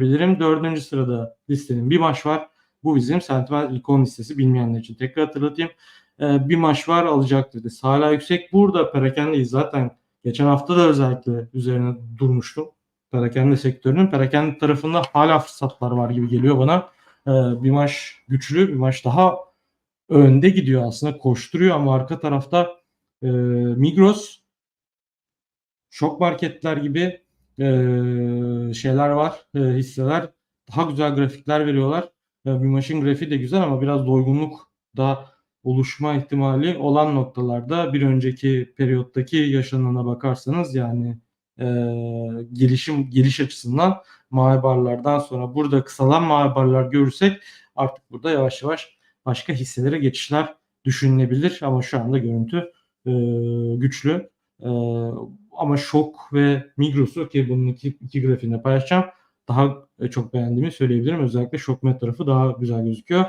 Bilirim. Dördüncü sırada listenin bir maç var. Bu bizim Sentinel 10 listesi bilmeyenler için. Tekrar hatırlatayım. Ee, bir maç var alacak dedi. Hala yüksek. Burada perakendeyiz. Zaten geçen hafta da özellikle üzerine durmuştum. Perakende sektörünün. Perakende tarafında hala fırsatlar var gibi geliyor bana. Ee, bir maç güçlü. Bir maç daha önde gidiyor aslında. Koşturuyor ama arka tarafta e, Migros şok marketler gibi e, şeyler var, e, hisseler. Daha güzel grafikler veriyorlar. E, bir maçın grafiği de güzel ama biraz doygunluk da oluşma ihtimali olan noktalarda bir önceki periyottaki yaşanana bakarsanız yani e, gelişim geliş açısından mavi barlardan sonra burada kısalan mavi barlar görürsek artık burada yavaş yavaş başka hisselere geçişler düşünülebilir ama şu anda görüntü e, güçlü. E, ama Şok ve Migros'u ki bunun iki, iki grafiğini paylaşacağım daha e, çok beğendiğimi söyleyebilirim. Özellikle Şok Met tarafı daha güzel gözüküyor.